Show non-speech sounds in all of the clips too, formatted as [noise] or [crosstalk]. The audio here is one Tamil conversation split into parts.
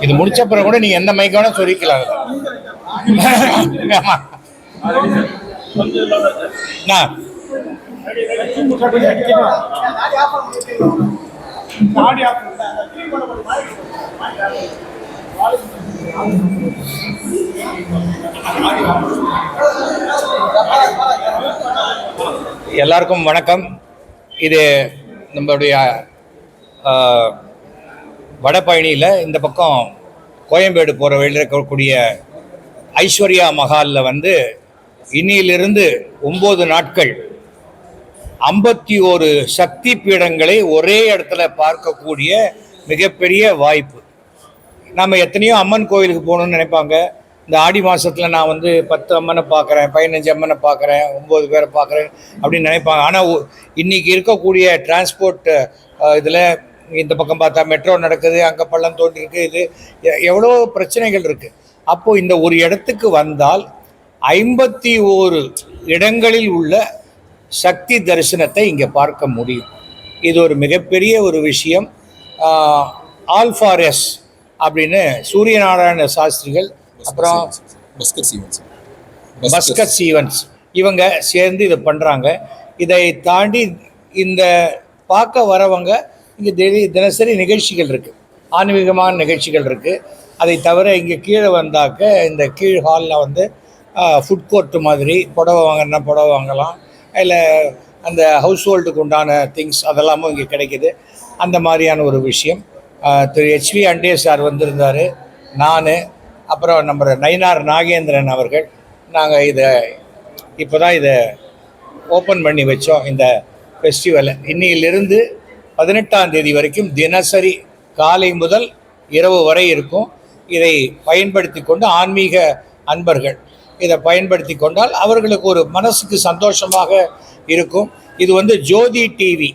இது முடிச்ச பிறகு கூட நீங்க எந்த மைக்க வேணா சொல்லிக்கலாம் எல்லாருக்கும் வணக்கம். இது நம்மளுடைய வடபழனியில் இந்த பக்கம் கோயம்பேடு போகிற வழியில் இருக்கக்கூடிய ஐஸ்வர்யா மஹாலில் வந்து இன்னிலிருந்து ஒம்பது நாட்கள் ஐம்பத்தி ஒரு சக்தி பீடங்களை ஒரே இடத்துல பார்க்கக்கூடிய மிகப்பெரிய வாய்ப்பு. நம்ம எத்தனையோ அம்மன் கோயிலுக்கு போகணும்னு நினைப்பாங்க. இந்த ஆடி மாதத்தில் நான் வந்து பத்து அம்மனை பார்க்குறேன் பதினஞ்சு அம்மனை பார்க்குறேன் ஒம்பது பேரை பார்க்குறேன் அப்படின்னு நினைப்பாங்க. ஆனால் இன்றைக்கி இருக்கக்கூடிய டிரான்ஸ்போர்ட் இதில் இந்த பக்கம் பார்த்தா மெட்ரோ நடக்குது அங்கே பள்ளம் தோண்டி இருக்கு இது எவ்வளோ பிரச்சனைகள் இருக்குது அப்போது இந்த ஒரு இடத்துக்கு வந்தால் ஐம்பத்தி ஓரு இடங்களில் உள்ள சக்தி தரிசனத்தை இங்கே பார்க்க முடியும். இது ஒரு மிகப்பெரிய ஒரு விஷயம். ஆல்ஃபாரெஸ் அப்படின்னு சூரியநாராயண சாஸ்திரிகள் அப்புறம் பஸ்கர் சீவன்ஸ். பஸ்கர் சீவன்ஸ் இவங்க சேர்ந்து இதை பண்ணுறாங்க இதை தாண்டி இந்த பார்க்க வரவங்க இங்கே தினி தினசரி நிகழ்ச்சிகள் இருக்குது ஆன்மீகமான நிகழ்ச்சிகள் இருக்குது அதை தவிர இங்கே கீழே வந்தாக்க இந்த கீழ் ஹாலில் வந்து ஃபுட் கோர்ட்டு மாதிரி புடவை வாங்கினா புடவை வாங்கலாம். இல்லை அந்த ஹவுஸ் ஹோல்டுக்கு உண்டான திங்ஸ் அதெல்லாமும் இங்கே கிடைக்குது. அந்த மாதிரியான ஒரு விஷயம். திரு ஹெச்வி அண்டே சார் வந்திருந்தார். நான் அப்புறம் நம்ம நயினார் நாகேந்திரன் அவர்கள். நாங்கள் இதை இப்போ தான் இதை ஓப்பன் பண்ணி வச்சோம். இந்த ஃபெஸ்டிவலை இன்னிலிருந்து பதினெட்டாம் தேதி வரைக்கும் தினசரி காலை முதல் இரவு வரை இருக்கும். இதை பயன்படுத்தி கொண்டு ஆன்மீக அன்பர்கள் இதை பயன்படுத்தி கொண்டால் அவர்களுக்கு ஒரு மனசுக்கு சந்தோஷமாக இருக்கும். இது வந்து ஜோதி டிவி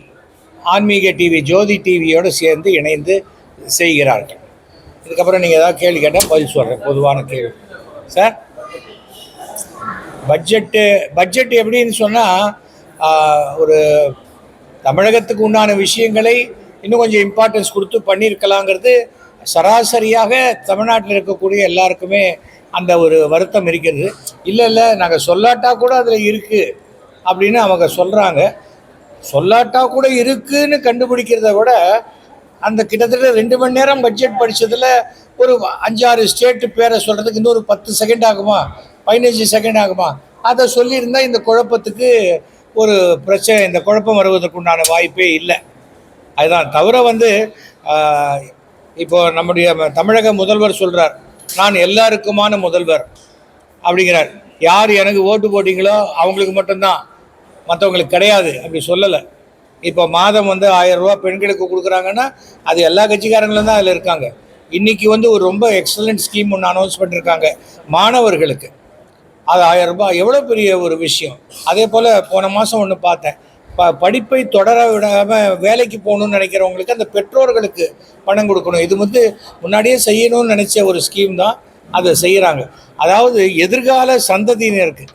ஆன்மீக டிவி ஜோதி டிவியோடு சேர்ந்து இணைந்து செய்கிறார்கள். இதுக்கப்புறம் நீங்கள் ஏதாவது கேள்வி கேட்டால் பதில் சொல்கிறேன் பொதுவான கேள்வி. சார் பட்ஜெட்டு பட்ஜெட் எப்படின்னு சொன்னால் ஒரு தமிழகத்துக்கு உண்டான விஷயங்களை இன்னும் கொஞ்சம் இம்பார்ட்டன்ஸ் கொடுத்து பண்ணியிருக்கலாங்கிறது சராசரியாக தமிழ்நாட்டில் இருக்கக்கூடிய எல்லாருக்குமே அந்த ஒரு வருத்தம் இருக்கிறது. இல்லை இல்லை நாங்கள் சொல்லாட்டா கூட அதில் இருக்குது அப்படின்னு அவங்க சொல்கிறாங்க சொல்லாட்டா கூட இருக்குன்னு கண்டுபிடிக்கிறத விட அந்த கிட்டத்தட்ட ரெண்டு மணி நேரம் பட்ஜெட் படித்ததில் ஒரு அஞ்சாறு ஸ்டேட்டு பேரை சொல்கிறதுக்கு இன்னொரு பத்து செகண்ட் ஆகுமா? பதினஞ்சு செகண்ட் ஆகுமா? அதை சொல்லியிருந்தால் இந்த குழப்பத்துக்கு ஒரு பிரச்சனை இந்த குழப்பம் வருவதற்குண்டான வாய்ப்பே இல்லை. அதுதான். தவிர வந்து இப்போ நம்முடைய தமிழக முதல்வர் சொல்கிறார் நான் எல்லாருக்குமான முதல்வர் அப்படிங்கிறார். யார் எனக்கு ஓட்டு போட்டிங்களோ அவங்களுக்கு மட்டும்தான். மற்றவங்களுக்கு கிடையாது அப்படி சொல்லலை. இப்போ மாதம் வந்து ஆயிரம் ரூபா பெண்களுக்கு கொடுக்குறாங்கன்னா அது எல்லா கட்சிக்காரங்களும் தான் அதில் இருக்காங்க. இன்றைக்கி வந்து ஒரு ரொம்ப எக்ஸலண்ட் ஸ்கீம் ஒன்று அனௌன்ஸ் பண்ணியிருக்காங்க மாணவர்களுக்கு. அது ஆயிரம் ரூபாய். எவ்வளோ பெரிய ஒரு விஷயம். அதே போல் போன மாதம் ஒன்று பார்த்தேன். ப படிப்பை தொடர விடாமல் வேலைக்கு போகணும்னு நினைக்கிறவங்களுக்கு அந்த பெற்றோர்களுக்கு பணம் கொடுக்கணும். இது வந்து முன்னாடியே செய்யணும்னு நினச்ச ஒரு ஸ்கீம் தான் அதை செய்கிறாங்க அதாவது எதிர்கால சந்ததியினருக்கு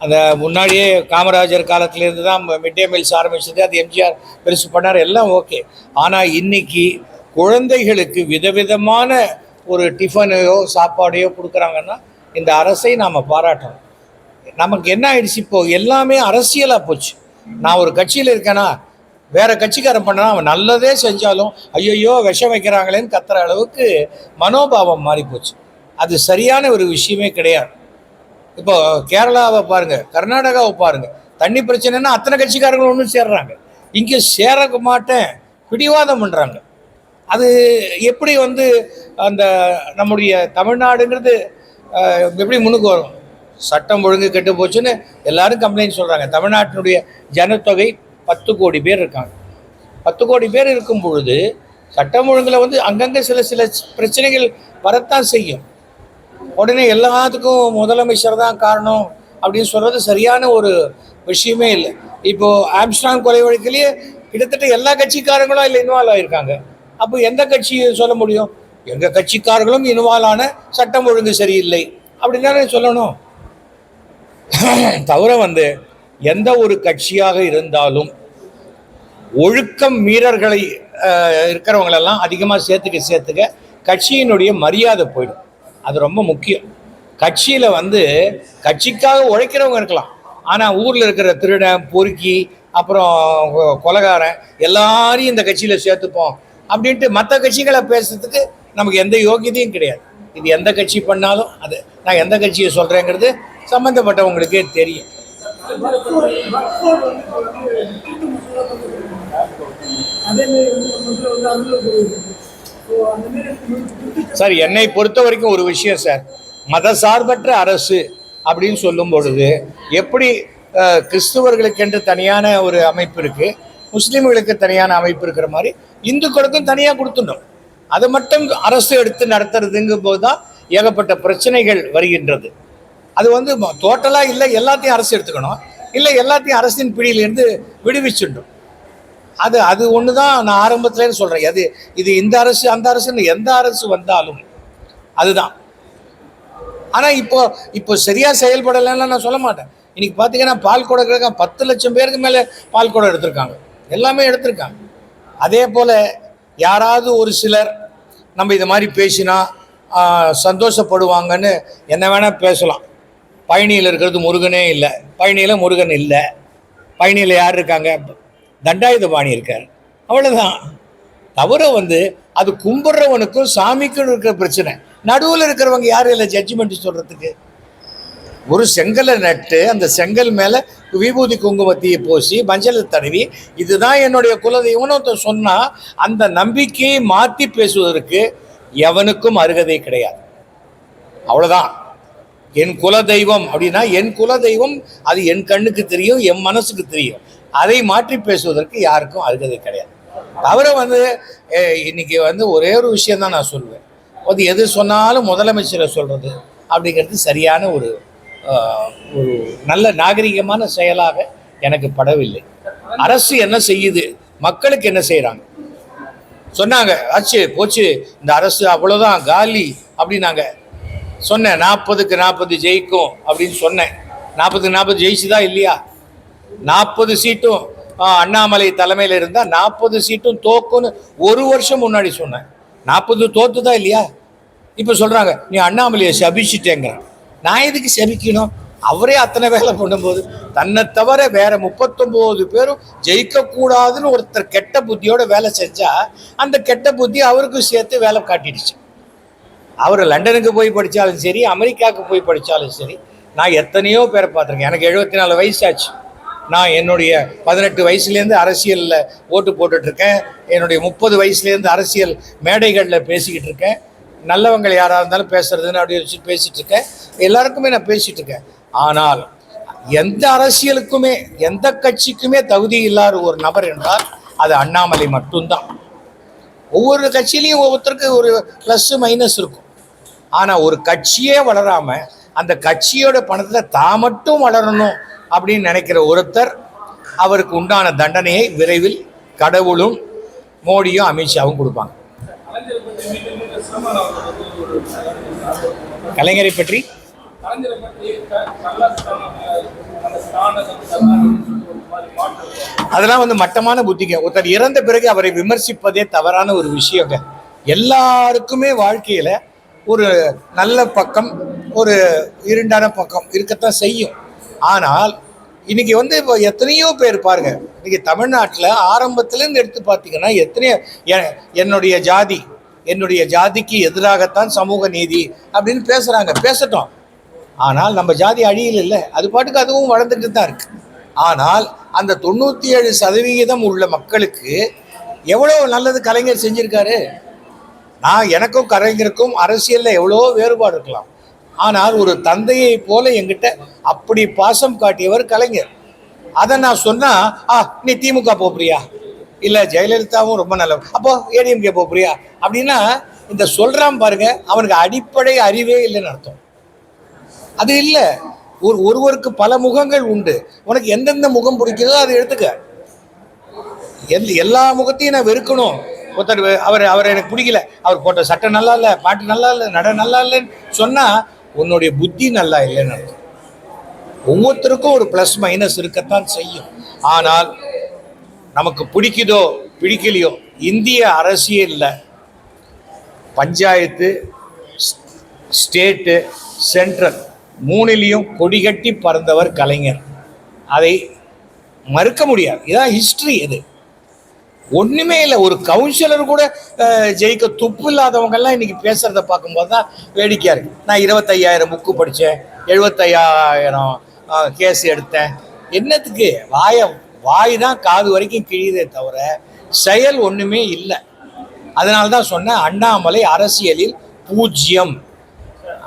அந்த முன்னாடியே காமராஜர் காலத்திலேருந்து தான் மிட் டே மீல்ஸ் ஆரம்பிச்சது. அது எம்ஜிஆர் பெருசு பண்ணார். எல்லாம் ஓகே ஆனால் இன்னைக்கு குழந்தைகளுக்கு விதவிதமான ஒரு டிஃபனையோ சாப்பாடையோ கொடுக்குறாங்கன்னா இந்த அரசை நாம் பாராட்டணும். நமக்கு என்ன ஆயிடுச்சு இப்போ? எல்லாமே அரசியலாக போச்சு. நான் ஒரு கட்சியில் இருக்கேனா? வேற கட்சிக்காரன் பண்ணனா அவன் நல்லதே செஞ்சாலும் ஐயையோ விஷம் வைக்கிறாங்களேன்னு கத்துற அளவுக்கு மனோபாவம் மாறி போச்சு. அது சரியான ஒரு விஷயமே கிடையாது. இப்போ கேரளாவை பாருங்க கர்நாடகாவை பாருங்க. தண்ணி பிரச்சனைனா அத்தனை கட்சிக்காரங்களும் ஒன்றும் சேர்றாங்க. இங்கே சேர மாட்டேன் பிடிவாதம் பண்ணுறாங்க அது எப்படி வந்து அந்த நம்முடைய தமிழ்நாடுங்கிறது எப்படி முன்னுக்கு வரும்? சட்டம் ஒழுங்கு கெட்டு போச்சுன்னு எல்லாரும் கம்ப்ளைண்ட் சொல்கிறாங்க தமிழ்நாட்டினுடைய ஜனத்தொகை பத்து கோடி பேர் இருக்காங்க. பத்து கோடி பேர் இருக்கும் பொழுது சட்டம் ஒழுங்கில் வந்து அங்கங்கே சில சில பிரச்சனைகள் வரத்தான் செய்யும். உடனே எல்லாத்துக்கும் முதலமைச்சர் தான் காரணம் அப்படின்னு சொல்கிறது சரியான ஒரு விஷயமே இல்லை. இப்போது ஆம்ஸ்டாங் கொலை வழக்கிலேயே கிட்டத்தட்ட எல்லா கட்சிக்காரங்களும் அதில் இன்வால்வ் ஆகியிருக்காங்க அப்போ எந்த கட்சி சொல்ல முடியும்? எங்க கட்சிக்காரர்களும் இன்வால்வ் ஆன சட்டம் ஒழுங்கு சரியில்லை. அப்படின்னு சொல்லணும். தவிர வந்து எந்த ஒரு கட்சியாக இருந்தாலும் ஒழுக்கம் மீறர்களை இருக்கிறவங்களெல்லாம் அதிகமாக சேர்த்துக்க சேர்த்துக்க கட்சியினுடைய மரியாதை போயிடும். அது ரொம்ப முக்கியம். கட்சியில் வந்து கட்சிக்காக உழைக்கிறவங்க இருக்கலாம். ஆனால் ஊரில் இருக்கிற திருடன் பொறுக்கி அப்புறம் கொலகாரன் எல்லாரையும் இந்த கட்சியில் சேர்த்துப்போம். அப்படின்ட்டு மற்ற கட்சிகளை பேசுறதுக்கு நமக்கு எந்த யோகியதையும் கிடையாது. இது எந்த கட்சி பண்ணாலும் அது நான் எந்த கட்சியை சொல்கிறேங்கிறது சம்மந்தப்பட்டவங்களுக்கே தெரியும். சார் என்னை பொறுத்த வரைக்கும் ஒரு விஷயம் சார். மதசார்பற்ற அரசு அப்படின்னு சொல்லும் பொழுது எப்படி கிறிஸ்துவர்களுக்கென்று தனியான ஒரு அமைப்பு இருக்குது முஸ்லீம்களுக்கு தனியான அமைப்பு இருக்கிற மாதிரி இந்துக்களுக்கும் தனியாக கொடுத்துடணும். அதை மட்டும் அரசு எடுத்து நடத்துறதுங்கும் போது தான் ஏகப்பட்ட பிரச்சனைகள் வருகின்றது. அது வந்து டோட்டலாக இல்லை எல்லாத்தையும் அரசு எடுத்துக்கணும். இல்லை எல்லாத்தையும் அரசின் பிடியிலேருந்து விடுவிச்சுடும் அது அது ஒன்று தான் நான் ஆரம்பத்துலேருந்து சொல்கிறேன் அது இது இந்த அரசு அந்த அரசுன்னு எந்த அரசு வந்தாலும் அதுதான். ஆனால் இப்போ இப்போ சரியாக செயல்படலைன்னு நான் சொல்ல மாட்டேன். இன்னைக்கு பார்த்தீங்கன்னா பால் குடம் பத்து லட்சம் பேருக்கு மேலே பால் குடம் எடுத்திருக்காங்க. எல்லாமே எடுத்திருக்காங்க. அதே போல் யாராவது ஒரு சிலர் நம்ம இது மாதிரி பேசினா சந்தோஷப்படுவாங்கன்னு என்ன வேணால் பேசலாம். பழனியில் இருக்கிறது முருகனே இல்லை. பழனியில் முருகன் இல்லை. பழனியில் யார் இருக்காங்க? தண்டாயுதபாணி இருக்கார். அவ்வளோதான் தவிர வந்து அது கும்பிட்றவனுக்கும் சாமிக்கும் இருக்கிற பிரச்சனை. நடுவில் இருக்கிறவங்க யாரும் இல்லை ஜட்ஜ்மெண்ட் சொல்கிறதுக்கு ஒரு செங்கலை நட்டு அந்த செங்கல் மேலே விபூதி குங்குமத்தையை பூசி மஞ்சள் தடவி இதுதான் என்னுடைய குலதெய்வம்னு சொன்னால் அந்த நம்பிக்கையை மாற்றி பேசுவதற்கு எவனுக்கும் அருகதை கிடையாது. அவ்வளோதான் என் குலதெய்வம் அப்படின்னா என் குலதெய்வம் அது என் கண்ணுக்கு தெரியும் என் மனசுக்கு தெரியும். அதை மாற்றி பேசுவதற்கு யாருக்கும் அருகதை கிடையாது. தவிர வந்து இன்னைக்கு வந்து ஒரே ஒரு விஷயம் தான் நான் சொல்லுவேன் அது எது சொன்னாலும் முதலமைச்சரை சொல்கிறது அப்படிங்கிறது சரியான ஒரு ஒரு நல்ல நாகரிகமான செயலாக எனக்கு படவில்லை. அரசு என்ன செய்யுது? மக்களுக்கு என்ன செய்கிறாங்க சொன்னாங்க ஆச்சு போச்சு இந்த அரசு அவ்வளோதான் காலி அப்படின்னாங்க. சொன்னேன் நாற்பதுக்கு நாற்பது ஜெயிக்கும் அப்படின்னு சொன்னேன். நாற்பதுக்கு நாற்பது ஜெயிச்சுதா இல்லையா? நாற்பது சீட்டும் அண்ணாமலை தலைமையில் இருந்தால் நாற்பது சீட்டும் தோக்குன்னு ஒரு வருஷம் முன்னாடி சொன்னேன். நாற்பது தோத்துதா இல்லையா? இப்போ சொல்கிறாங்க நீ அண்ணாமலையை சபிச்சிட்டேங்கிறான் நான் எதுக்கு செமிக்கணும் அவரே அத்தனை வேலை பண்ணும்போது தன்னை தவிர வேற முப்பத்தொம்போது பேரும் ஜெயிக்கக்கூடாதுன்னு ஒருத்தர் கெட்ட புத்தியோட வேலை செஞ்சா அந்த கெட்ட புத்தி அவருக்கும் சேர்த்து வேலை காட்டிடுச்சு. அவர் லண்டனுக்கு போய் படித்தாலும் சரி அமெரிக்காவுக்கு போய் படித்தாலும் சரி நான் எத்தனையோ பேரை பார்த்துருக்கேன். எனக்கு எழுபத்தி நாலு வயசாச்சு. நான் என்னுடைய பதினெட்டு வயசுலேருந்து அரசியலில் ஓட்டு போட்டுட்ருக்கேன். என்னுடைய முப்பது வயசுலேருந்து அரசியல் மேடைகளில் பேசிக்கிட்டு இருக்கேன். நல்லவங்க யாராக இருந்தாலும் பேசுறதுன்னு அப்படி வச்சு பேசிகிட்டு இருக்கேன். எல்லாருக்குமே நான் பேசிகிட்டு இருக்கேன். ஆனால் எந்த அரசியலுக்குமே எந்த கட்சிக்குமே தகுதி இல்லாத ஒரு நபர் என்றால் அது அண்ணாமலை மட்டும்தான். ஒவ்வொரு கட்சியிலையும் ஒவ்வொருத்தருக்கு ஒரு ப்ளஸ் மைனஸ் இருக்கும். ஆனால் ஒரு கட்சியே வளராமல் அந்த கட்சியோட பணத்தில் தான் மட்டும் வளரணும் அப்படின்னு நினைக்கிற ஒருத்தர் அவருக்கு உண்டான தண்டனையை விரைவில் கடவுளும் மோடியும் அமித்ஷாவும் கொடுப்பாங்க. கலைஞரை பற்றி? அதெல்லாம் வந்து மட்டமான புத்திங்க. ஒருத்தர் இறந்த பிறகு அவரை விமர்சிப்பதே தவறான ஒரு விஷயங்க. எல்லாருக்குமே வாழ்க்கையில் ஒரு நல்ல பக்கம் ஒரு இருண்டான பக்கம் இருக்கத்தான் செய்யும். ஆனால் இன்னைக்கு வந்து இப்போ எத்தனையோ பேர் பாருங்க. இன்னைக்கு தமிழ்நாட்டில் ஆரம்பத்துலேருந்து எடுத்து பார்த்தீங்கன்னா எத்தனையோ எ- என்னுடைய ஜாதி என்னுடைய ஜாதிக்கு எதிராகத்தான் சமூக நீதி அப்படின்னு பேசுகிறாங்க பேசட்டும். ஆனால் நம்ம ஜாதி அழியில் இல்லை. அது பாட்டுக்கு அதுவும் வளர்ந்துட்டு தான் இருக்கு. ஆனால் அந்த தொண்ணூற்றி ஏழு சதவிகிதம் உள்ள மக்களுக்கு எவ்வளோ நல்லது கலைஞர் செஞ்சிருக்காரு? நான் எனக்கும் கலைஞருக்கும் அரசியலில் எவ்வளோ வேறுபாடு இருக்கலாம். ஆனால் ஒரு தந்தையை போல எங்கிட்ட அப்படி பாசம் காட்டியவர் கலைஞர். அதை நான் சொன்னால் ஆ நீ திமுக போப்பியா? இல்லை ஜெயலலிதாவும் ரொம்ப நல்ல அப்போ ஏடிஎம்கே போறியா? அப்படின்னா இந்த சொல்கிறான் பாருங்க அவனுக்கு அடிப்படை அறிவே இல்லைன்னு அர்த்தம். அது இல்லை. ஒரு ஒருவருக்கு பல முகங்கள் உண்டு. உனக்கு எந்தெந்த முகம் பிடிக்குதோ அதை எடுத்துக்க. எந்த எல்லா முகத்தையும் நான் வெறுக்கணும். ஒருத்தர் அவர் அவர் எனக்கு பிடிக்கல. அவர் போட்ட சட்டை நல்லா இல்லை பாட்டு நல்லா இல்லை நட நல்லா இல்லைன்னு சொன்னால் உன்னுடைய புத்தி நல்லா இல்லைன்னு அர்த்தம். ஒவ்வொருத்தருக்கும் ஒரு ப்ளஸ் மைனஸ் இருக்கத்தான் செய்யும். ஆனால் நமக்கு பிடிக்குதோ பிடிக்கலையோ இந்திய அரசியலில் பஞ்சாயத்து ஸ்டேட்டு சென்ட்ரல் மூணிலையும் கொடிகட்டி பறந்தவர் கலைஞர். அதை மறுக்க முடியாது. இதான் ஹிஸ்ட்ரி இது. ஒன்றுமே இல்லை. ஒரு கவுன்சிலர் கூட ஜெயிக்க துப்பு இல்லாதவங்கெல்லாம் இன்னைக்கு பேசுகிறத பார்க்கும்போது தான் வேடிக்கையாக இருக்கு. நான் இருபத்தையாயிரம் புக்கு படித்தேன் எழுபத்தையாயிரம் கேஸ் எடுத்தேன். என்னத்துக்கு? வாய வாய் தான் காது வரைக்கும் கிழியுதே தவிர செயல் ஒன்றுமே இல்லை. அதனால தான் சொன்னேன் அண்ணாமலை அரசியலில் பூஜ்ஜியம்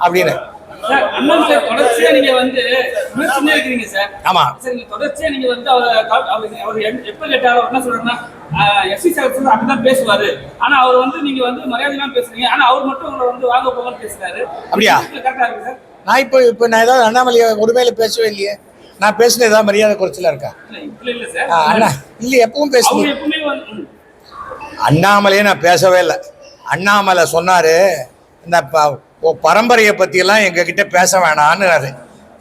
அப்படின்னு. அண்ணாமலை தொடர்ச்சியா நீங்க வந்து அவர் அவர் அவர் எப்- எப்ப கேட்டாலும் என்ன சொல்றாருன்னா எஸ்சி சார் அப்படிதான் பேசுவாரு. ஆனா அவர் வந்து நீங்க வந்து மரியாதைலாம் பேசுறீங்க. ஆனா அவர் மட்டும் உங்களை வந்து வாங்க போங்கன்னு பேசுறாரு. அப்படியா? கரெக்டா இருக்கு சார். நான் இப்போ இப்போ நான் ஏதாவது அண்ணாமலையை ஒருமையில பேசவே இல்லையே. நான் பேசின ஏதாவது மரியாதை குறைச்சலா இருக்கா? அண்ணா இல்லை எப்பவும் அவர் பேசுங்க எப்பவுமே வந்து ம். அண்ணாமலையே நான் பேசவே இல்லை. அண்ணாமலை சொன்னார் இந்த பரம்பரையை பற்றியெல்லாம் எங்ககிட்ட பேச வேணான்னு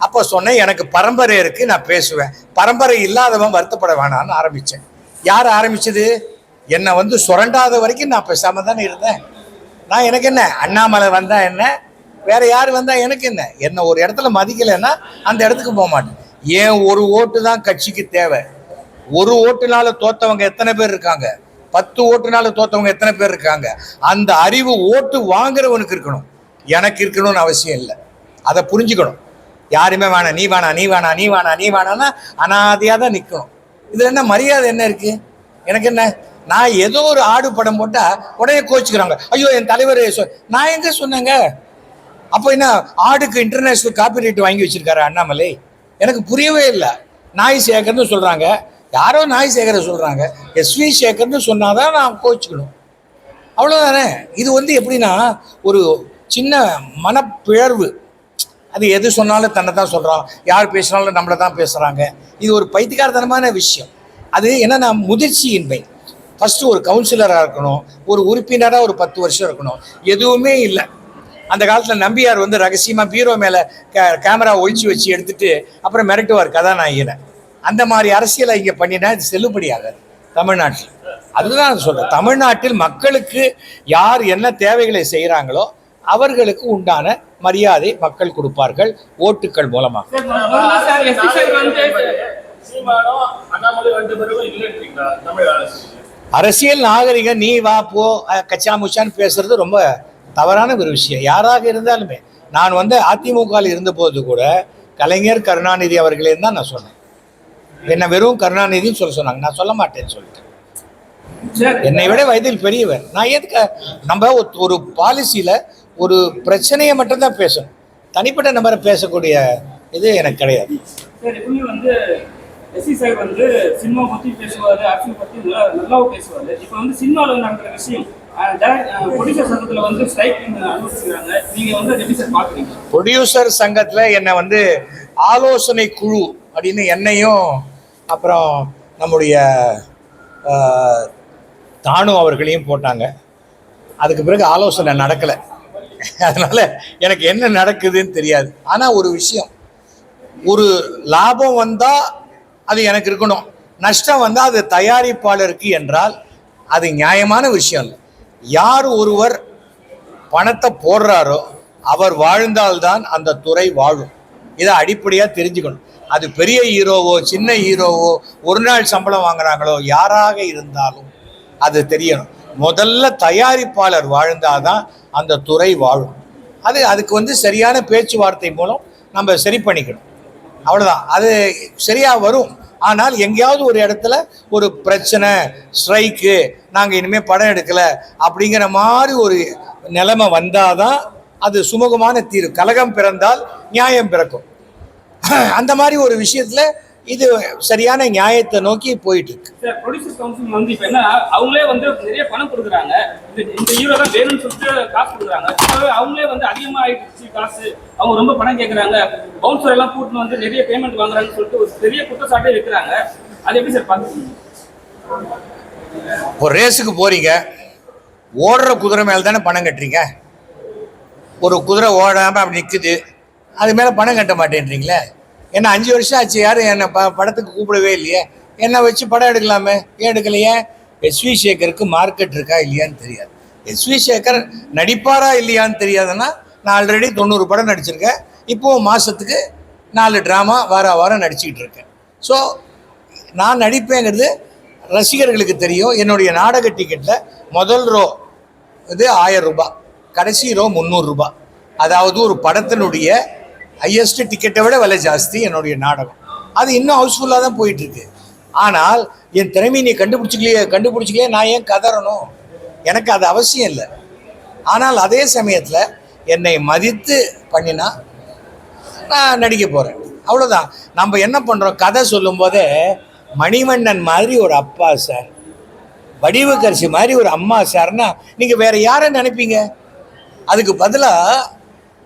அப்போ சொன்னேன் எனக்கு பரம்பரை இருக்குது நான் பேசுவேன். பரம்பரை இல்லாதவன் வருத்தப்பட வேணான்னு ஆரம்பித்தேன் யார் ஆரம்பிச்சது? என்னை வந்து சுரண்டாத வரைக்கும் நான் பேசாமல் தானே இருந்தேன். நான் எனக்கு என்ன அண்ணாமலை வந்தா என்ன? வேற யார் வந்தா எனக்கு என்ன? என்ன ஒரு இடத்துல மதிக்கலைன்னா அந்த இடத்துக்கு போக மாட்டேன். ஏன் ஒரு ஓட்டு தான் கட்சிக்கு தேவை? ஒரு ஓட்டுனால தோத்தவங்க எத்தனை பேர் இருக்காங்க? பத்து ஓட்டுனால தோத்தவங்க எத்தனை பேர் இருக்காங்க? அந்த அறிவு ஓட்டு வாங்குறவனுக்கு இருக்கணும். எனக்கு இருக்கணும்னு அவசியம் இல்லை. அதை புரிஞ்சுக்கணும். யாருமே வேணாம் நீ வேணாம் நீ வேணாம் நீ வேணாம் நீ வேணாம்னா அனாதையாக தான் நிற்கணும் இதில் என்ன மரியாதை என்ன இருக்கு? எனக்கு என்ன? நான் ஏதோ ஒரு ஆடு படம் போட்டால் உடனே கோச்சிக்கிறாங்க. ஐயோ என் தலைவர் சொ- நான் எங்கே சொன்னேங்க? அப்போ என்ன ஆடுக்கு இன்டர்நேஷ்னல் காப்பிரைட் வாங்கி வச்சிருக்காரு அண்ணாமலை? எனக்கு புரியவே இல்லை. நாய் சேகர்னு சொல்கிறாங்க யாரோ நாய் சேகரை சொல்கிறாங்க எஸ்வி சேகர்னு சொன்னால் தான் நான் கோச்சிக்கணும். அவ்வளோதானே இது வந்து எப்படின்னா ஒரு சின்ன மனப்பிழர்வு. அது எது சொன்னாலும் தன்னை தான் சொல்கிறான் யார் பேசினாலும் நம்மளை தான் பேசுகிறாங்க இது ஒரு பைத்தியக்காரத்தனமான விஷயம். அது என்னென்னா முதிர்ச்சியின்மை. ஃபஸ்ட்டு ஒரு கவுன்சிலராக இருக்கணும். ஒரு உறுப்பினராக ஒரு பத்து வருஷம் இருக்கணும். எதுவுமே இல்லை. அந்த காலத்தில் நம்பியார் வந்து ரகசியமாக பீரோ மேலே கே கேமரா ஒழிச்சு வச்சு எடுத்துட்டு அப்புறம் மிரட்டுவார் கதாநாயகனை அந்த மாதிரி அரசியலை இங்கே பண்ணினா இது செல்லுபடியாகாது தமிழ்நாட்டில். அதுதான் நான் சொல்கிறேன் தமிழ்நாட்டில் மக்களுக்கு யார் என்ன தேவைகளை செய்கிறாங்களோ அவர்களுக்கு உண்டான மரியாதை மக்கள் கொடுப்பார்கள் ஓட்டுக்கள் மூலமாக அரசியல்? நாகரிகம் நீ வா போ கச்சா முச்சான்னு பேசுறது ரொம்ப தவறான ஒரு விஷயம். யாராக இருந்தாலுமே நான் வந்து அதிமுகவில் இருந்தபோது கூட கலைஞர் கருணாநிதி அவர்களே தான் நான் சொன்னேன். என்ன வெறும் கருணாநிதின்னு சொல்ல சொன்னாங்க. நான் சொல்ல மாட்டேன்னு சொல்லிட்டு என்னை விட வயதில் பெரியவர். நான் எதுக்கு நம்ம ஒரு- ஒரு பாலிசியில் ஒரு பிரச்சனையை மட்டும்தான் பேசணும். தனிப்பட்ட நபரை பேசக்கூடிய இது எனக்கு கிடையாது. வந்து எஸ்சி சார் வந்து சினிமா பற்றி பேசுவார் அரசியல் நல்லா நல்லாவும் பேசுவார். இப்போ வந்து சினிமாவில் நடக்கிற விஷயம் ப்ரொடியூசர் சங்கத்தில் வந்து வந்து சங்கத்தில் என்னை வந்து ஆலோசனை குழு அப்படின்னு என்னையும் அப்புறம் நம்முடைய தானு அவர்களையும் போட்டாங்க. அதுக்கு பிறகு ஆலோசனை நடக்கலை. அதனால் எனக்கு என்ன நடக்குதுன்னு தெரியாது. ஆனால் ஒரு விஷயம் ஒரு லாபம் வந்தால் அது எனக்கு இருக்கணும். நஷ்டம் வந்தால் அது தயாரிப்பாளருக்கு என்றால் அது நியாயமான விஷயம் இல்லை. யார் ஒருவர் பணத்தை போடுறாரோ அவர் வாழ்ந்தால்தான் அந்த துறை வாழும். இதை அடிப்படையாக தெரிஞ்சுக்கணும். அது பெரிய ஹீரோவோ சின்ன ஹீரோவோ ஒரு நாள் சம்பளம் வாங்குறாங்களோ யாராக இருந்தாலும் அது தெரியணும். முதல்ல தயாரிப்பாளர் வாழ்ந்தாதான் அந்த துறை வாழும். அது அதுக்கு வந்து சரியான பேச்சுவார்த்தை மூலம் நம்ம சரி பண்ணிக்கணும். அவ்வளோதான் அது சரியாக வரும். ஆனால் எங்கேயாவது ஒரு இடத்துல ஒரு பிரச்சனை ஸ்ட்ரைக்கு நாங்கள் இனிமேல் படம் எடுக்கலை அப்படிங்கிற மாதிரி ஒரு நிலைமை வந்தால் தான் அது சுமூகமான தீர்வு. கலகம் பிறந்தால் நியாயம் பிறக்கும். அந்த மாதிரி ஒரு விஷயத்தில் இது சரியான நியாயத்தை நோக்கி போயிட்டு இருக்கு சார் ப்ரொடியூசர் கவுன்சில் வந்து இப்போ என்ன அவங்களே வந்து நிறைய பணம் கொடுக்குறாங்க. இந்த ஹீரோ தான் வேணும்னு சொல்லிட்டு காசு கொடுக்குறாங்க. அவங்களே வந்து அதிகமாக ஆயிடுச்சு காசு. அவங்க ரொம்ப பணம் கேட்குறாங்க பவுன்சர் எல்லாம் கூட்டின்னு வந்து நிறைய பேமெண்ட் வாங்குறாங்கன்னு சொல்லிட்டு ஒரு பெரிய குற்றச்சாட்டே வைக்கிறாங்க அது எப்படி சார் பார்த்துக்கணும் ஒரு ரேஸுக்கு போறீங்க. ஓடுற குதிரை மேலே தானே பணம் கட்டுறீங்க? ஒரு குதிரை ஓடாமல் அப்படி நிற்குது அது மேலே பணம் கட்ட மாட்டேன்றீங்களே? என்ன அஞ்சு வருஷம் ஆச்சு யாரும் என்னை ப படத்துக்கு கூப்பிடவே இல்லையே. என்னை வச்சு படம் எடுக்கலாமே? ஏன் எடுக்கலையே. எஸ்வி சேகருக்கு மார்க்கெட் இருக்கா இல்லையான்னு தெரியாது. எஸ்வி சேகர் நடிப்பாரா இல்லையான்னு தெரியாதுன்னா நான் ஆல்ரெடி தொண்ணூறு படம் நடிச்சிருக்கேன். இப்போது மாதத்துக்கு நாலு ட்ராமா வார வாரம் நடிச்சுக்கிட்டு இருக்கேன். ஸோ நான் நடிப்பேங்கிறது ரசிகர்களுக்கு தெரியும். என்னுடைய நாடக டிக்கெட்டில் முதல் ரோ இது ஆயிரம் ரூபாய். கடைசி ரோ முந்நூறுரூபா அதாவது ஒரு படத்தினுடைய ஹையஸ்ட் டிக்கெட்டை விட விலை ஜாஸ்தி என்னுடைய நாடகம். அது இன்னும் ஹவுஸ்ஃபுல்லாக தான் போயிட்டுருக்கு. ஆனால் என் திறமையை நீ கண்டுபிடிச்சிக்கலையே கண்டுபிடிச்சிக்கலையே நான் ஏன் கதறணும்? எனக்கு அது அவசியம் இல்லை. ஆனால் அதே சமயத்தில் என்னை மதித்து பண்ணினா நான் நடிக்க போகிறேன் அவ்வளோதான் நம்ம என்ன பண்ணுறோம் கதை சொல்லும்போதே மணிவண்ணன் மாதிரி ஒரு அப்பா சார் வடிவக்கரிசி மாதிரி ஒரு அம்மா சார்னா நீங்கள் வேறு யாரை நினைப்பீங்க? அதுக்கு பதிலாக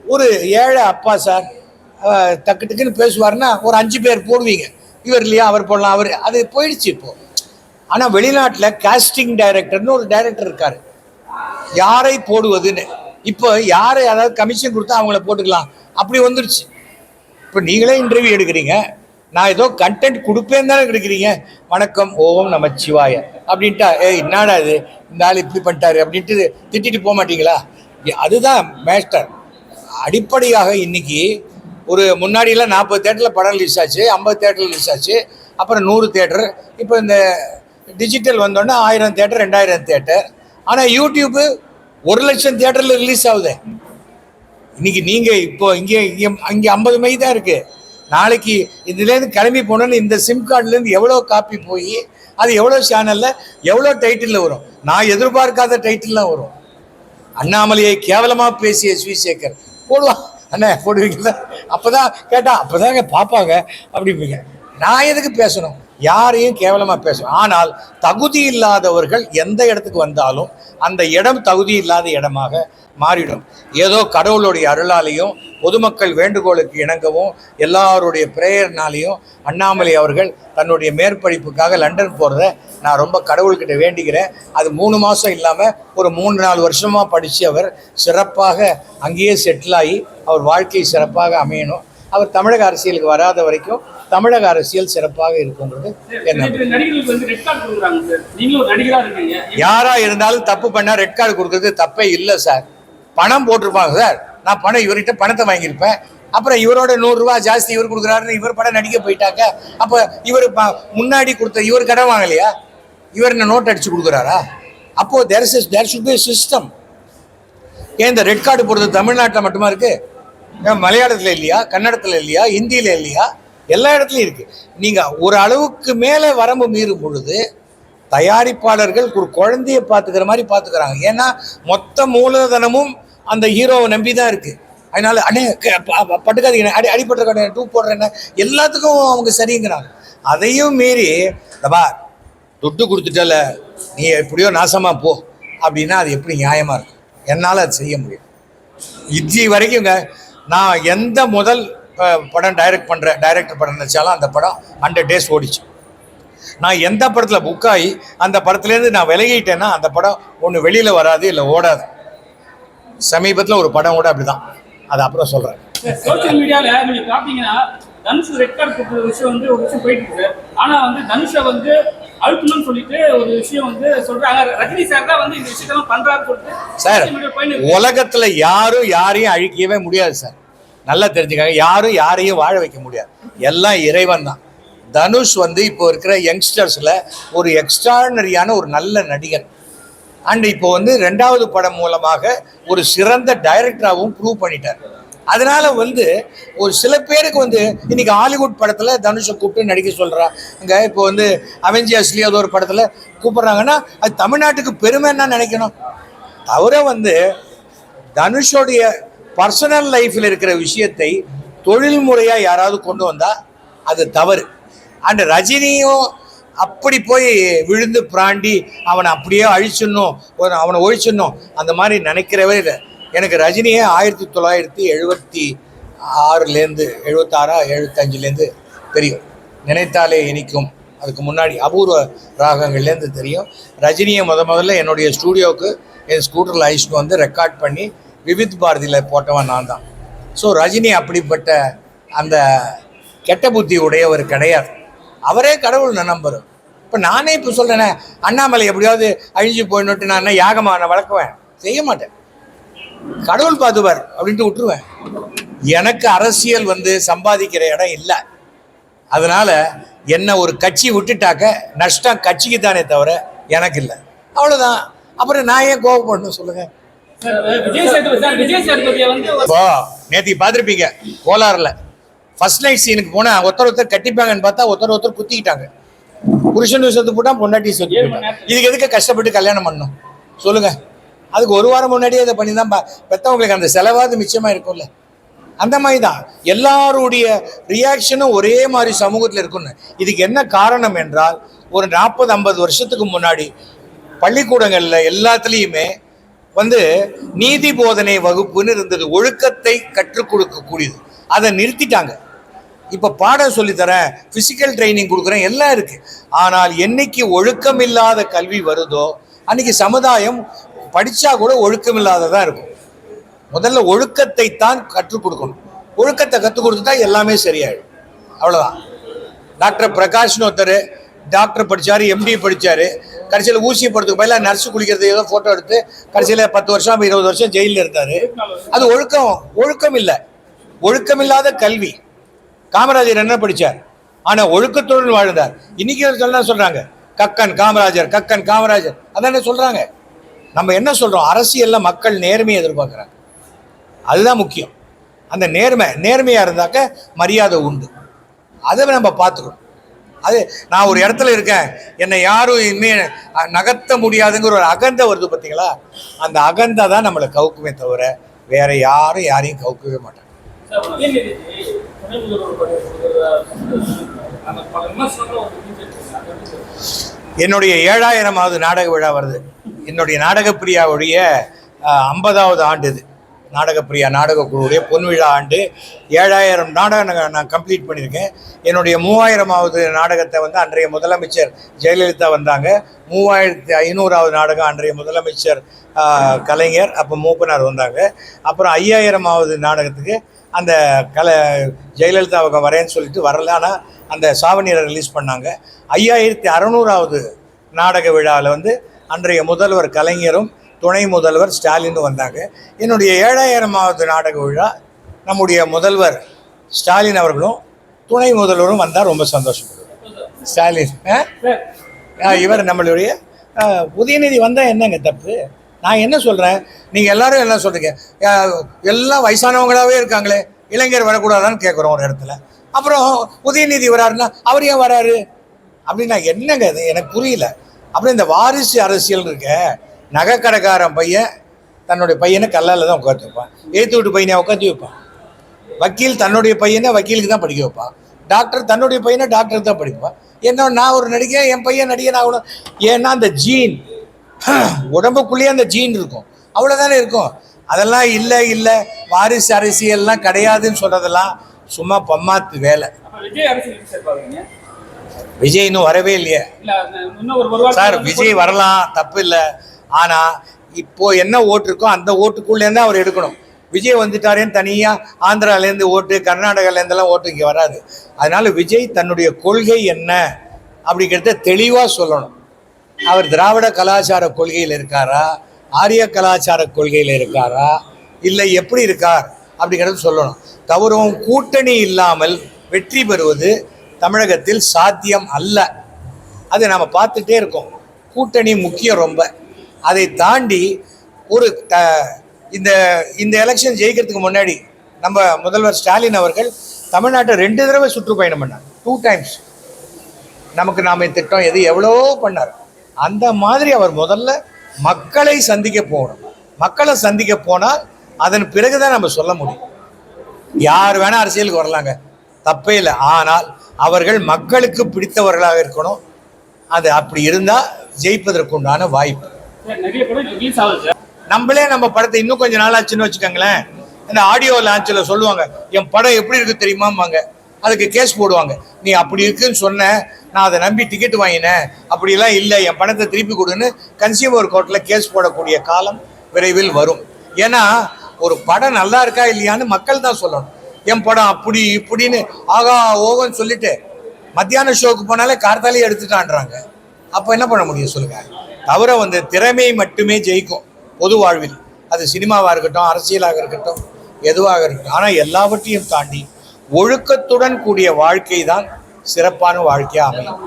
ஒரு ஏழை அப்பா சார் டக்கு டக்குன்னு பேசுவார்னா ஒரு அஞ்சு பேர் போடுவீங்க. இவர் இல்லையா அவர் போடலாம் அவர் அது போயிடுச்சு இப்போ. ஆனால் வெளிநாட்டில் காஸ்டிங் டைரக்டர்னு ஒரு டைரக்டர் இருக்கார். யாரை போடுவதுன்னு. இப்போ யாரை அதாவது கமிஷன் கொடுத்தா அவங்கள போட்டுக்கலாம். அப்படி வந்துருச்சு. இப்போ நீங்களே இன்டர்வியூ எடுக்கிறீங்க. நான் ஏதோ கண்டென்ட் கொடுப்பேன்னு தானே எடுக்கிறீங்க. வணக்கம் ஓம் நம்ம சிவாய. அப்படின்ட்டா ஏய் என்னடா இது? இந்த ஆள் இப்படி பண்ணிட்டாரு. அப்படின்ட்டு திட்டிட்டு போக மாட்டீங்களா? அதுதான் மேஸ்டர் அடிப்படையாக இன்னைக்கு ஒரு முன்னாடியெல்லாம் நாற்பது தேட்டரில் படம் ரிலீஸ் ஆச்சு ஐம்பது தேட்டரில் ரிலீஸ் ஆச்சு அப்புறம் நூறு தேட்டர் இப்போ இந்த டிஜிட்டல் வந்தோடனே ஆயிரம் தேட்டர் ரெண்டாயிரம் தேட்டர் ஆனால் யூடியூப்பு ஒரு லட்சம் தேட்டரில் ரிலீஸ் ஆகுது. இன்னைக்கு நீங்கள் இப்போ இங்கே இங்கே அங்கே ஐம்பது மை தான் இருக்குது நாளைக்கு இதுலேருந்து கிளம்பி போனோன்னு இந்த சிம் கார்டுலேருந்து எவ்வளோ காப்பி போய் அது எவ்வளோ சேனலில் எவ்வளோ டைட்டிலில் வரும்? நான் எதிர்பார்க்காத டைட்டில்லாம் வரும். அண்ணாமலையை கேவலமாக பேசிய எஸ்வி போடுவான் அண்ணே போடுவீங்களா? அப்பதான் கேட்டா அப்போதாங்க பார்ப்பாங்க அப்படிம்பீங்க. நான் எதுக்கு பேசணும்? யாரையும் கேவலமாக பேசும் ஆனால் தகுதி இல்லாதவர்கள் எந்த இடத்துக்கு வந்தாலும் அந்த இடம் தகுதி இல்லாத இடமாக மாறிடும். ஏதோ கடவுளுடைய அருளாலையும் பொதுமக்கள் வேண்டுகோளுக்கு இணங்கவும் எல்லாருடைய பிரேயர்னாலையும் அண்ணாமலை அவர்கள் தன்னுடைய மேற்படிப்புக்காக லண்டன் போகிறத நான் ரொம்ப கடவுள்கிட்ட வேண்டிக்கிறேன் அது மூணு மாதம் இல்லாமல் ஒரு மூணு நாலு வருஷமாக படித்து அவர் சிறப்பாக அங்கேயே செட்டில் ஆகி அவர் வாழ்க்கை சிறப்பாக அமையணும். அவர் தமிழக அரசியலுக்கு வராத வரைக்கும் தமிழக அரசியல் சிறப்பாக இருக்குங்கிறது என்ன நிறைய நடிகர்களுக்கு வந்து ரெட் கார்டு கொடுக்குறாங்க சார். நீங்களும் ஒரு நடிகரா இருக்கீங்க. யாரா இருந்தாலும் தப்பு பண்ணா ரெட் கார்டு கொடுக்கறது தப்பே இல்லை சார். பணம் போட்டிருப்பாங்க சார். நான் பணம் இவர்கிட்ட பணத்தை வாங்கியிருப்பேன். அப்புறம் இவரோட நூறுரூவா ஜாஸ்தி இவர் கொடுக்குறாருன்னு இவர் படம் நடிக்க போயிட்டாக்க அப்போ இவர் முன்னாடி கொடுத்த இவர் கடன் வாங்கலையா? இவர் என்ன நோட் அடிச்சு கொடுக்குறாரா? அப்போ there is there should be system ஏன் இந்த ரெட் கார்டு போடுறது தமிழ்நாட்டில் மட்டுமா இருக்கு? ஏன் மலையாளத்தில் இல்லையா? கன்னடத்தில் இல்லையா? ஹிந்தியில் இல்லையா? எல்லா இடத்துலையும் இருக்கு. நீங்கள் ஒரு அளவுக்கு மேலே வரம்பு மீறும் பொழுது தயாரிப்பாளர்கள் ஒரு குழந்தைய பார்த்துக்கிற மாதிரி பார்த்துக்கிறாங்க. ஏன்னா மொத்த மூலதனமும் அந்த ஹீரோவை நம்பி தான் இருக்கு. அதனால அடே பட்டுக்காதீங்க அடி அடிபட்ட டூ போடுறேன்னு எல்லாத்துக்கும் அவங்க சரிங்கிறாங்க. அதையும் மீறி தபா துட்டு கொடுத்துட்டல நீ எப்படியோ நாசமா போ அப்படின்னா அது எப்படி நியாயமா இருக்கும்? என்னால் அது செய்ய முடியும். இஜி வரைக்குங்க நான் எந்த முதல் படம் டைரக்ட் பண்ணுற டைரக்டர் படம் நினச்சாலும் அந்த படம் ஹண்ட்ரட் டேஸ் ஓடிச்சு. நான் எந்த படத்தில் புக் ஆகி அந்த படத்துலேருந்து நான் விலகிட்டேன்னா அந்த படம் ஒன்று வெளியில் வராது இல்லை ஓடாது. சமீபத்தில் ஒரு படம் கூட அப்படிதான். அது அப்புறம் சொல்கிறேன் சோசியல் மீடியால நீங்க பாத்தீங்கன்னா தனுஷ் ரெட் கார்டு கொடுக்குற விஷயம் வந்து ஒரு விஷயம் போயிட்டு இருக்கு சார் ஆனா வந்து தனுஷை வந்து அழுத்தணும்னு சொல்லிட்டு ஒரு விஷயம் வந்து சொல்றாங்க. ரஜினி சார் தான் வந்து இந்த விஷயத்தெல்லாம் பண்றாருன்னு சொல்லிட்டு சார். உலகத்தில் யாரும் யாரையும் அழிக்கவே முடியாது சார் நல்லா தெரிஞ்சுக்காங்க. யாரும் யாரையும் வாழ வைக்க முடியாது. எல்லாம் இறைவன் தான். தனுஷ் வந்து இப்போ இருக்கிற யங்ஸ்டர்ஸில் ஒரு எக்ஸ்ட்ரானரியான ஒரு நல்ல நடிகர் அண்ட் இப்போ வந்து ரெண்டாவது படம் மூலமாக ஒரு சிறந்த டைரக்டராகவும் ப்ரூவ் பண்ணிட்டார். அதனால வந்து ஒரு சில பேருக்கு வந்து இன்னைக்கு ஹாலிவுட் படத்தில் தனுஷை கூப்பிட்டு நடிக்க சொல்கிறாங்க இப்போ வந்து அவெஞ்சர்ஸ்லேயே ஏதோ ஒரு படத்தில் கூப்பிட்றாங்கன்னா அது தமிழ்நாட்டுக்கு பெருமைன்னா நினைக்கணும். தவிர வந்து தனுஷோடைய பர்சனல் லைஃப்பில் இருக்கிற விஷயத்தை தொழில் முறையாக யாராவது கொண்டு வந்தால் அது தவறு. அண்ட் ரஜினியும் அப்படி போய் விழுந்து பிராண்டி அவனை அப்படியே அழிச்சிடணும் ஒரு அவனை ஒழிச்சிடணும் அந்த மாதிரி நினைக்கிறவே இல்லை. எனக்கு ரஜினியே ஆயிரத்தி தொள்ளாயிரத்தி எழுபத்தி ஆறுலேருந்து எழுபத்தாறா எழுபத்தஞ்சிலேருந்து தெரியும். நினைத்தாலே இனிக்கும். அதுக்கு முன்னாடி அபூர்வ ராகங்கள்லேருந்து தெரியும். ரஜினியை முத முதல்ல என்னுடைய ஸ்டூடியோவுக்கு என் ஸ்கூட்டரில் அழிச்சிட்டு வந்து ரெக்கார்ட் பண்ணி விவித் பாரதியில் போட்டவன் நான் தான். ஸோ ரஜினி அப்படிப்பட்ட அந்த கெட்ட புத்தி உடையவர் கிடையாது. அவரே கடவுள் நம்பர் இப்போ நானே இப்போ சொல்கிறேனே அண்ணாமலை எப்படியாவது அழிஞ்சு போயிடணுட்டு நான் என்ன யாகமாக நான் வளர்க்குவேன்? செய்ய மாட்டேன். கடவுள் பாதுவர் அப்படின்ட்டு விட்டுருவேன். எனக்கு அரசியல் வந்து சம்பாதிக்கிற இடம் இல்லை. அதனால் என்ன ஒரு கட்சி விட்டுட்டாக்க நஷ்டம் கட்சிக்கு தானே தவிர எனக்கு இல்லை. அவ்வளோதான் அப்புறம் நான் ஏன் கோவப்படணும் சொல்லுங்கள் நேற்று பார்த்துருப்பீங்க கோலாரில். ஃபர்ஸ்ட் நைட் சீனுக்கு போனால் ஒருத்தர் ஒருத்தர் கட்டிப்பாங்கன்னு பார்த்தா ஒருத்தர் ஒருத்தர் குத்திக்கிட்டாங்க. புருஷன் செத்து போட்டா பொண்டாட்டி. நேரத்துல. இதுக்கு எதுக்கு கஷ்டப்பட்டு கல்யாணம் பண்ணணும்? சொல்லுங்க. அதுக்கு ஒரு வாரம் முன்னாடியே இதை பண்ணி தான் பா- பெத்தவங்களுக்கு அந்த செலவாவது மிச்சமா இருக்கும்ல. அந்த மாதிரி தான். எல்லாருடைய ரியாக்ஷனும் ஒரே மாதிரி சமூகத்தில் இருக்கும்னு. இதுக்கு என்ன காரணம் என்றால் ஒரு நாற்பது ஐம்பது வருஷத்துக்கு முன்னாடி பள்ளிக்கூடங்களில் எல்லாத்துலேயுமே வந்து நீதி போதனை வகுப்புன்னு இருந்தது. ஒழுக்கத்தை கற்றுக் கொடுக்கக்கூடியது அதை நிறுத்திட்டாங்க. இப்போ பாடம் சொல்லித்தரேன் ஃபிசிக்கல் ட்ரைனிங் கொடுக்குறேன் எல்லாம் இருக்கு. ஆனால் என்னைக்கு ஒழுக்கம் இல்லாத கல்வி வருதோ அன்னைக்கு சமுதாயம் படித்தா கூட ஒழுக்கம் இல்லாததா இருக்கும். முதல்ல ஒழுக்கத்தை தான் கற்றுக் கொடுக்கணும். ஒழுக்கத்தை கற்றுக் கொடுத்துட்டா எல்லாமே சரியாயிடும். அவ்வளோதான் டாக்டர் பிரகாஷ்னு ஒருத்தர் டாக்டர் படிச்சாரு எம்டி படிச்சாரு. கடைசியில் ஊசி போடுறதுக்கு பதிலாக நர்ஸு குளிக்கிறது ஏதோ ஃபோட்டோ எடுத்து கடைசியில் பத்து வருஷம் இருபது வருஷம் ஜெயிலில் இருந்தார். அது ஒழுக்கம் ஒழுக்கம் இல்லை. ஒழுக்கமில்லாத கல்வி. காமராஜர் என்ன படிச்சார்? ஆனால் ஒழுக்கத்துடன் வாழ்ந்தார். இன்னைக்கு சொல்லலாம் சொல்கிறாங்க கக்கன் காமராஜர் கக்கன் காமராஜர். அதானே சொல்கிறாங்க நம்ம என்ன சொல்கிறோம் அரசியலில் மக்கள் நேர்மையை எதிர்பார்க்குறாங்க. அதுதான் முக்கியம். அந்த நேர்மை நேர்மையாக இருந்தாக்க மரியாதை உண்டு. அதை நம்ம பார்த்துக்கணும். அது நான் ஒரு இடத்துல இருக்கேன். என்னை யாரும் இனிமே நகர்த்த முடியாதுங்கிற ஒரு அகந்தை வருது பார்த்தீங்களா அந்த அகந்தை தான் நம்மளை கவுக்குமே தவிர வேற யாரும் யாரையும் கவுக்கவே மாட்டாங்க. என்னுடைய ஏழாயிரமாவது நாடக விழா வருது. என்னுடைய நாடகப்பிரியாவுடைய ஐம்பதாவது ஆண்டு இது. நாடகப்பிரியா நாடக குழுவுடைய பொன் விழா ஆண்டு ஏழாயிரம் நாடகம் நான் கம்ப்ளீட் பண்ணியிருக்கேன். என்னுடைய மூவாயிரமாவது நாடகத்தை வந்து அன்றைய முதலமைச்சர் ஜெயலலிதா வந்தாங்க. மூவாயிரத்தி ஐநூறாவது நாடகம் அன்றைய முதலமைச்சர் கலைஞர் அப்போ மூப்பனார் வந்தாங்க. அப்புறம் ஐயாயிரமாவது நாடகத்துக்கு அந்த கல ஜெயலலிதாவுக்கு வரேன்னு சொல்லிட்டு வரல. ஆனால் அந்த சாவனியரை ரிலீஸ் பண்ணாங்க. ஐயாயிரத்தி அறநூறாவது நாடக விழாவில் வந்து அன்றைய முதல்வர் கலைஞரும் துணை முதல்வர் ஸ்டாலின் வந்தாங்க. என்னுடைய ஏழாயிரமாவது நாடக விழா நம்முடைய முதல்வர் ஸ்டாலின் அவர்களும் துணை முதல்வரும் வந்தால் ரொம்ப சந்தோஷப்படுவோம் ஸ்டாலின் ஆ? ஆ, இவர் நம்மளுடைய உதயநிதி வந்தால் என்னங்க தப்பு? நான் என்ன சொல்கிறேன் நீங்கள் எல்லாரும் என்ன சொல்கிறீங்க எல்லாம் வயசானவங்களாகவே இருக்காங்களே இளைஞர் வரக்கூடாதான்னு கேட்குறோம் ஒரு இடத்துல. அப்புறம் உதயநிதி வராருன்னா அவர் ஏன் வராரு? அப்படின்னா என்னங்க அது எனக்கு புரியல. அப்புறம் இந்த வாரிசு அரசியல் இருக்க நகைக்கடைக்காரன் பையன் தன்னுடைய பையனை கல்லால் தான் உட்காந்து வைப்பான். ஏற்று விட்டு பையனை உட்காந்து வைப்பான். வக்கீல் தன்னுடைய பையனை வக்கீலுக்கு தான் படிக்க வைப்பான். டாக்டர் தன்னுடைய பையனை டாக்டருக்கு தான் படிப்பான் என்ன நான் ஒரு நடிகை என் பையன் நடிகன் ஆகணும் ஏன்னா அந்த ஜீன் [clears throat] உடம்புக்குள்ளேயே அந்த ஜீன் இருக்கும். அவ்வளோதானே இருக்கும். அதெல்லாம் இல்லை இல்லை. வாரிசு அரசியல்லாம் கிடையாதுன்னு சொல்கிறதெல்லாம் சும்மா பம்மாத்து வேலை. விஜய் இன்னும் வரவே இல்லையே. சார் விஜய் வரலாம். தப்பு இல்லை. ஆனால் இப்போ என்ன ஓட்டு இருக்கோ அந்த ஓட்டுக்குள்ளேருந்து அவர் எடுக்கணும். விஜய் வந்துட்டாரேன்னு தனியாக ஆந்திராலேருந்து ஓட்டு கர்நாடகாலேருந்தெல்லாம் ஓட்டு இங்கே வராது. அதனால் விஜய் தன்னுடைய கொள்கை என்ன அப்படிங்கிறத தெளிவாக சொல்லணும். அவர் திராவிட கலாச்சார கொள்கையில் இருக்காரா? ஆரிய கலாச்சார கொள்கையில் இருக்காரா? இல்லை எப்படி இருக்கார் அப்படிங்கிறது சொல்லணும். தவறும் கூட்டணி இல்லாமல் வெற்றி பெறுவது தமிழகத்தில் சாத்தியம் அல்ல. அதை நாம் பார்த்துட்டே இருக்கோம். கூட்டணி முக்கியம் ரொம்ப. அதை தாண்டி ஒரு த இந்த இந்த எலெக்ஷன் ஜெயிக்கிறதுக்கு முன்னாடி நம்ம முதல்வர் ஸ்டாலின் அவர்கள் தமிழ்நாட்டை ரெண்டு தடவை சுற்றுப்பயணம் பண்ணார். டூ டைம்ஸ் நமக்கு நாம் திட்டம் எது எவ்வளோ பண்ணார். அந்த மாதிரி அவர் முதல்ல மக்களை சந்திக்க போகணும். மக்களை சந்திக்க போனால் அதன் பிறகு தான் நம்ம சொல்ல முடியும். யார் வேணா அரசியலுக்கு வரலாங்க. தப்பே இல்லை. ஆனால் அவர்கள் மக்களுக்கு பிடித்தவர்களாக இருக்கணும். அது அப்படி இருந்தால் ஜெயிப்பதற்குண்டான வாய்ப்பு. நம்மளே நம்ம படத்தை இன்னும் கொஞ்சம் நாள் ஆச்சுன்னு வச்சுக்கோங்களேன். இந்த ஆடியோ லான்ச்சில் சொல்லுவாங்க என் படம் எப்படி இருக்கு தெரியுமாம்பாங்க. அதுக்கு கேஸ் போடுவாங்க. நீ அப்படி இருக்குன்னு சொன்ன நான் அதை நம்பி டிக்கெட் வாங்கினேன். அப்படிலாம் இல்லை. என் பணத்தை திருப்பி கொடுன்னு கன்சியூமர் கோர்ட்டில் கேஸ் போடக்கூடிய காலம் விரைவில் வரும். ஏன்னா ஒரு படம் நல்லா இருக்கா இல்லையான்னு மக்கள் தான் சொல்லணும். என் படம் அப்படி இப்படின்னு ஆகா ஓகன்னு சொல்லிட்டு மத்தியான ஷோக்கு போனாலே கார்த்தாலே எடுத்துட்டான்றாங்க. அப்போ என்ன பண்ண முடியும் சொல்லுங்கள் தவிர வந்து திறமை மட்டுமே ஜெயிக்கும் பொது வாழ்வில். அது சினிமாவாக இருக்கட்டும் அரசியலாக இருக்கட்டும் எதுவாக இருக்கட்டும். ஆனால் எல்லாவற்றையும் தாண்டி ஒழுக்கத்துடன் கூடிய வாழ்க்கை தான் சிறப்பான வாழ்க்கையாக அமையும்.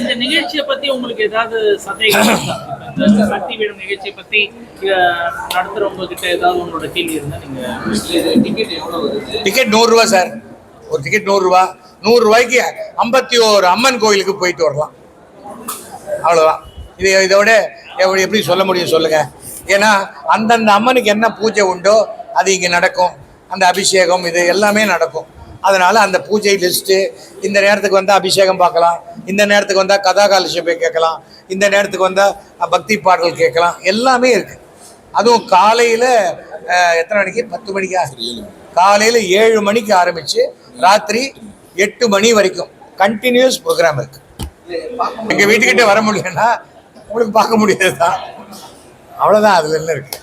இந்த நிகழ்ச்சியை பத்தி உங்களுக்கு ஏதாவது சக்தி வீடும் நிகழ்ச்சியை பத்தி நடத்துறவங்க கிட்ட ஏதாவது உங்களோட கேள்வி இருந்தா நீங்க டிக்கெட் எவ்வளவு வருது? டிக்கெட் நூறுரூவா சார் ஒரு டிக்கெட் நூறுரூவா நூறுரூவாய்க்கு ஐம்பத்தி ஓரு அம்மன் கோயிலுக்கு போயிட்டு வரலாம். அவ்வளோதான் இது இதோட எப்படி எப்படி சொல்ல முடியும் சொல்லுங்கள் ஏன்னா அந்தந்த அம்மனுக்கு என்ன பூஜை உண்டோ அது இங்கே நடக்கும். அந்த அபிஷேகம் இது எல்லாமே நடக்கும். அதனால் அந்த பூஜை லிஸ்ட்டு இந்த நேரத்துக்கு வந்தால் அபிஷேகம் பார்க்கலாம். இந்த நேரத்துக்கு வந்தால் கதாகாலட்சேபை கேட்கலாம். இந்த நேரத்துக்கு வந்தால் பக்தி பாடல் கேட்கலாம். எல்லாமே இருக்குது அதுவும் காலையில் எத்தனை மணிக்கு? பத்து மணிக்கா? காலையில் ஏழு மணிக்கு ஆரம்பித்து ராத்திரி எட்டு மணி வரைக்கும். கண்டினியூஸ் ப்ரோக்ராம் இருக்குது எங்கள் வீட்டுக்கிட்டே வர முடியலன்னா உங்களுக்கு பார்க்க முடியாது தான் அவ்வளோதான் அதில் என்ன இருக்கு?